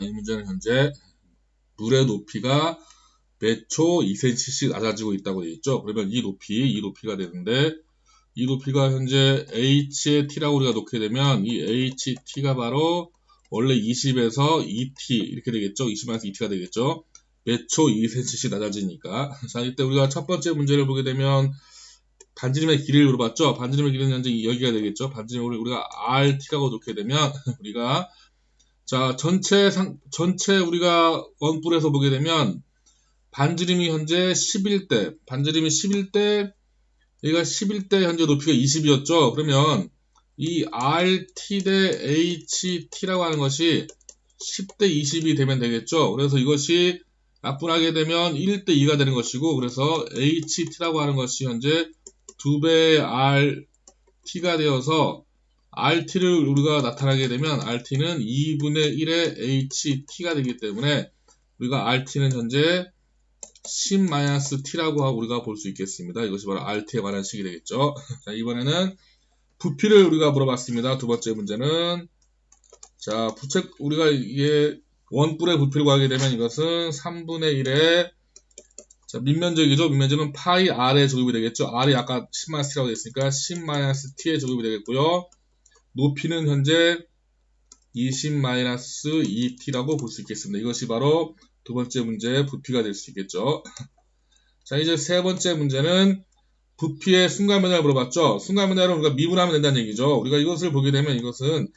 이 문제는 현재 물의 높이가 몇초 2cm씩 낮아지고 있다고 되어 있죠. 그러면 이 높이, 이 높이가 되는데 이 높이가 현재 h의 t라고 우리가 놓게 되면 이 ht가 바로 원래 20에서 2t 이렇게 되겠죠. 20에서 2t가 되겠죠. 몇초 2cm씩 낮아지니까. 자, 이때 우리가 첫 번째 문제를 보게 되면 반지름의 길이를 물어봤죠. 반지름의 길이는 현재 여기가 되겠죠. 반지름을 우리가 rt라고 놓게 되면 우리가 자 전체 상 전체 우리가 원뿔에서 보게 되면 반지름이 현재 11대 반지름이 11대 여기가 11대 현재 높이가 20이었죠. 그러면 이 RT 대 HT라고 하는 것이 10대 20이 되면 되겠죠. 그래서 이것이 약분하게 되면 1대 2가 되는 것이고 그래서 HT라고 하는 것이 현재 2배의 RT가 되어서 RT를 우리가 나타나게 되면 RT는 2분의 1의 HT가 되기 때문에 우리가 RT는 현재 10-t라고 우리가 볼 수 있겠습니다. 이것이 바로 RT에 관한 식이 되겠죠. 자, 이번에는 부피를 우리가 물어봤습니다. 두 번째 문제는 자, 부책 우리가 이게 원뿔의 부피를 구하게 되면 이것은 3분의 1의 자, 밑면적이죠. 밑면적은 파이 r의 제곱이 되겠죠. r이 아까 10-t라고 됐으니까 10-t의 제곱이 되겠고요. 높이는 현재 20-2t라고 볼 수 있겠습니다. 이것이 바로 두 번째 문제의 부피가 될 수 있겠죠. 자, 이제 세 번째 문제는 부피의 순간 변화를 물어봤죠. 순간 변화를 우리가 미분하면 된다는 얘기죠. 우리가 이것을 보게 되면 이것은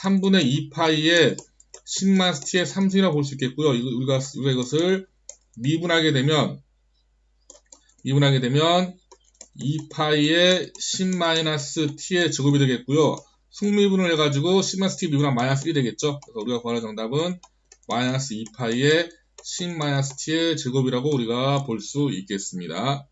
3분의 2파이의 10만 t의 3승이라고 볼 수 있겠고요. 우리가, 우리가 이것을 미분하게 되면 미분하게 되면 2파이의 10-t의 제곱이 되겠고요. 승미분을 해가지고 10-t 미분하면 마이너스 1이 되겠죠. 그래서 우리가 구하는 정답은 마이너스 2파이의 10-t의 제곱이라고 우리가 볼 수 있겠습니다.